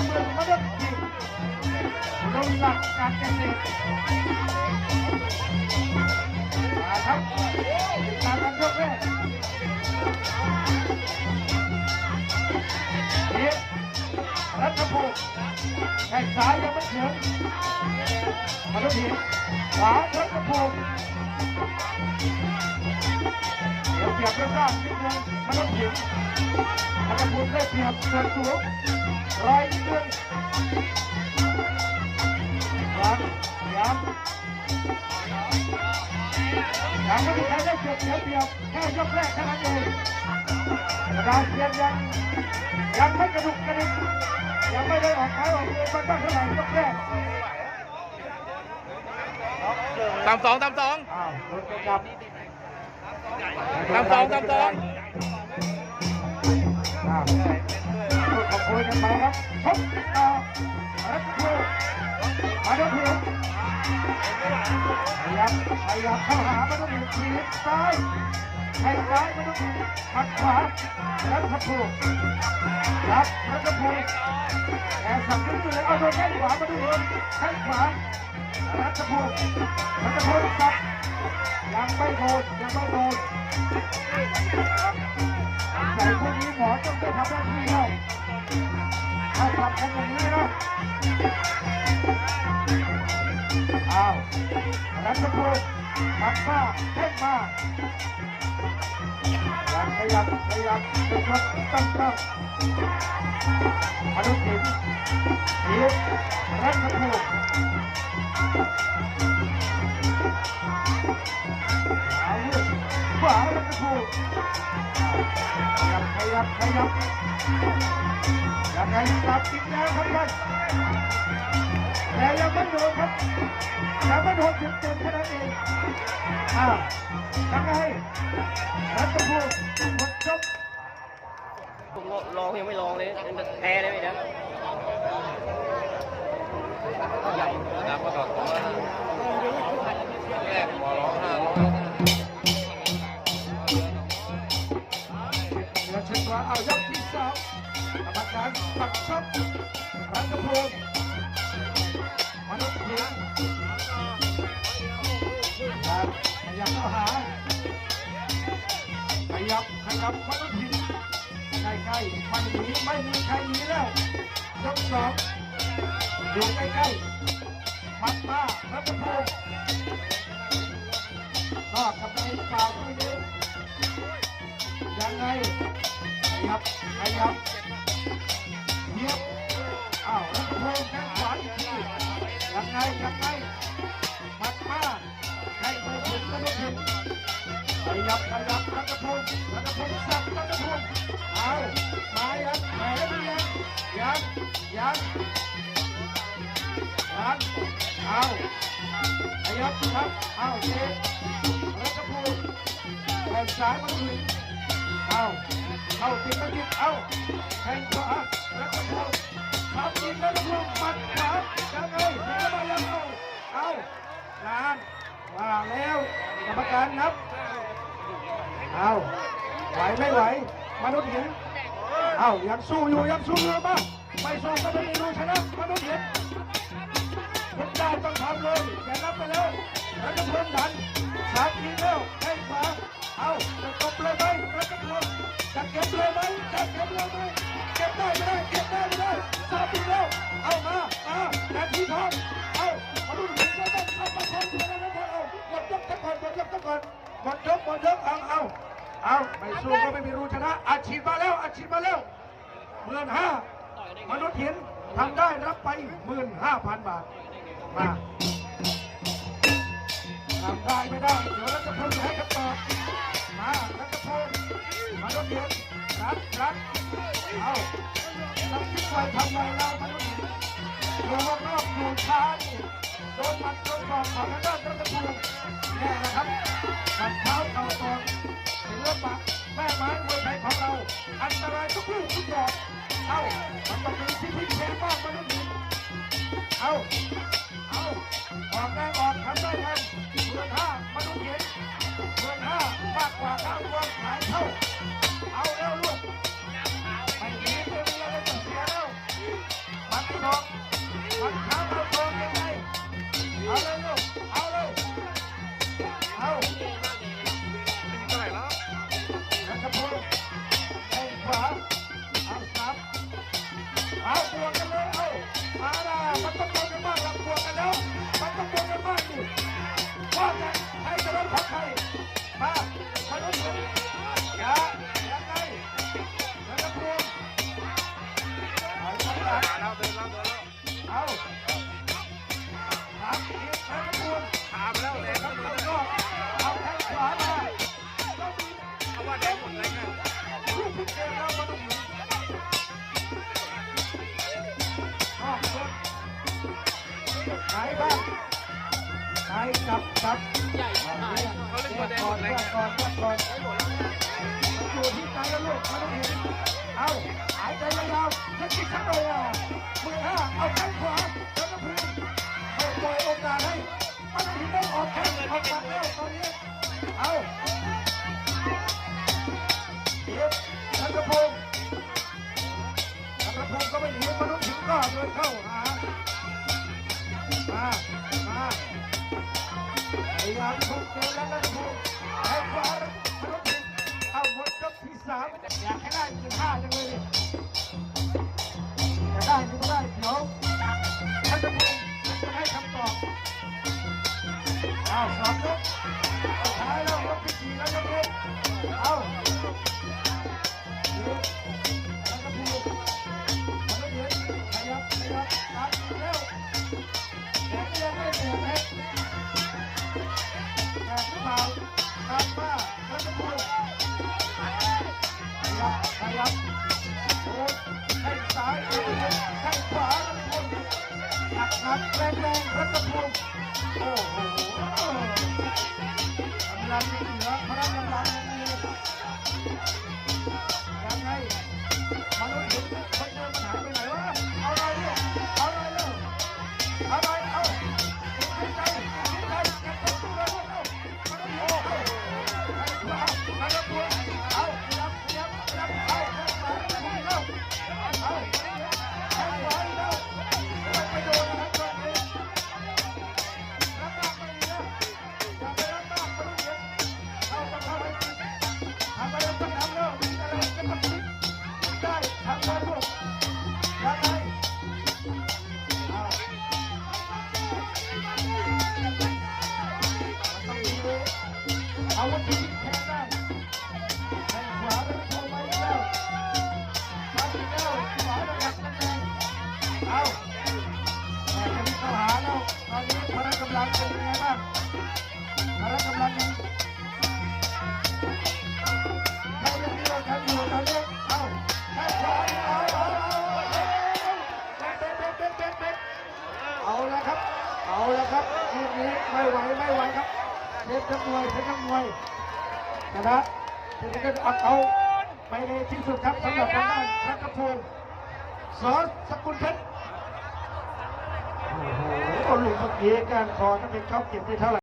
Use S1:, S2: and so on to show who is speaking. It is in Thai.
S1: กับเมืองมนุษย์ทีมลงหลักการเกษตรมาครับติด ตามกันยกแรกเอ๊ะรัฐภูมิแข่งซ้ายยังไม่ถึงมนุษย์ทีมขวารัฐภูมิเดี๋ยวเปรียบเรื่องด้านนิดนึงมนุษย์ทีมรัฐภูมิได้เปรียบส่วนสูงร้อยนิดนึงยังยังยังไม่มีใครได้เก็บเสียเปรียบแค่ยกแรกแค่นั้นเองกระดาษเสียงยังยังไม่กระดุกกระดิกยังไม่ได้ออกไม้ออกมือมันบ้างเท่าไหร่ยกแรก
S2: ตามสองตามสอง
S1: อ้าวรถกลับ
S2: ตามสองตามสอง
S1: อ้าวขอบคุณกันไปครับชกต่อรัฐภูมาดูถูกพยายามพยายามเข้าหามาดูถูกทีบซ้าย แทงซ้ายไมาดูถูกหักขวารัฐภูรับรัฐภูกแกสั่งขึ้นเลยเอาโดนแข้งขวามาดูถูกแข้งขวารัฐภูรัฐภูสับยังไม่โดนยังไม่โดนใส่พวกนี้หมอต้องไปทำหน้าที่แล้วถ้าทำกันอย่างนี้นะอ้าวรัฐภู มิมัดมากเท่งมายังขยับขยับจะยกตั้งตั้งอนุทินทีบรัฐภูมิเอาลูกขวารัฐภูมิขยับขยับขยับ ยังไงกลับอีกแล้วครับท่านแต่ยังไม่โดนครับยังไม่โดนเต็มๆแค่นั้นเองอ้าวยังไงรัตภูมิหมดจบ
S3: ผมก็ลองยังไม่ลองเลยแพ้เลยไหมนะ
S2: น้ำก็ต่อตัวแรกหมอร้องห้าร้อย
S1: กรรมการปักชกรัตภูมิมนุษย์เพียงครับขยับเข้าหาขยับขยับมนุษย์หินใกล้ๆไม่หนีไม่มีใครหนีแล้วยกสองอยู่ใกล้ๆมัดมารัตภูมินอกกับในเปล่าก็ไม่ดียังไงขยับขยับ อ้าวรัตภูมิแข้งขวาอีกทียังไงยังไงมัดมาให้ไปถึงมนุษย์หินขยับขยับรัตพงศ์รัตพงศ์สับรัตพงศ์เอามายังมาแล้วยังยังยังยังเอาขยับครับเอาเจ๊รัตพงศ์แข่งซ้ายมาถึงเอาเอาติดมาติดเอาแข่ง ว่าแล้วกรรมการนับเอาไหวไม่ไหว มนุษย์หินเอายังสู้อยู่ยังสู้อยู่ป่ะไม่สู้ก็ไม่มีรู้ชนะมนุษย์หินทุกได้ต้องทำเลยอย่านับไปแล้วแล้วก็เพิ่มดันสามทีแล้วแข้งขวาเอาจะตบเลยไหมแล้วก็เพิ่มจะเก็บเลยไหมจะเก็บเลยไหมเก็บได้ไม่ได้เก็บได้ไม่ได้สา หมื่นห้ามนุษย์หินทำได้รับไปหมื่นห้าพันบาท มาทำได้ไม่ได้เดี๋ยวรัฐพลจะให้คำตอบมารัฐพลมนุษย์หินรับรับเอาทำคิดไว้ทำไมเรามนุษย์หินอยู่รอบๆอยู่ช้านี่โดนมัดโดนศอกของทางด้านรัฐพลแน่นะครับตัดเท้าเข่าตอกศิลปะ ม่ไม้มวยไทยของเรา อันตรายทุกลูกทุกดอกเอ้ามันต้องมีที่พิเศษบ้างมันต้องมีเอ้าเอ้า ครับ
S3: ใหญ่
S1: เอา
S3: มาก
S1: เรียกเรียกก่อนเรียกก่อนเรียกก่อนอยู่ที่ใจแล้วลูกไม่ต้องเห็นเอาหายใจยาวๆให้คิดทั้งเลยอะมือห้าเอาแข้งขวาแล้วก็พื้นไม่ปล่อยโอกาสให้ไม่ต้องได้ออกแข้งออกมาแล้วตอนนี้เอา ที่สามอยา แรงแรงแล้วก็พูดโอ้โหกำลังยังเหลือพลังกำลังยังมียังไงมนุษย์เห็นคนเดินมันหาย เป็นยังไงบ้างพละกำลังยังใครยังมีโอกาสอยู่ตอนนี้เอาแข้งขวาเอาเอาเอาเป๊ะเป๊ะเป๊ะเป๊ะเป๊ะเอาละครับ เอาละครับทีมนี้ไม่ไหวไม่ไหวครับเทพทั้งมวยเทพทั้งมวยชนะทีนี้ก็เอาเอาไปในที่สุดครับสำหรับทางด้านพักภูมิสอนสกุลเพชร ก็หลุดเมื่อกี้การคอถ้าเป็นชอปเก็บได้เท่าไหร่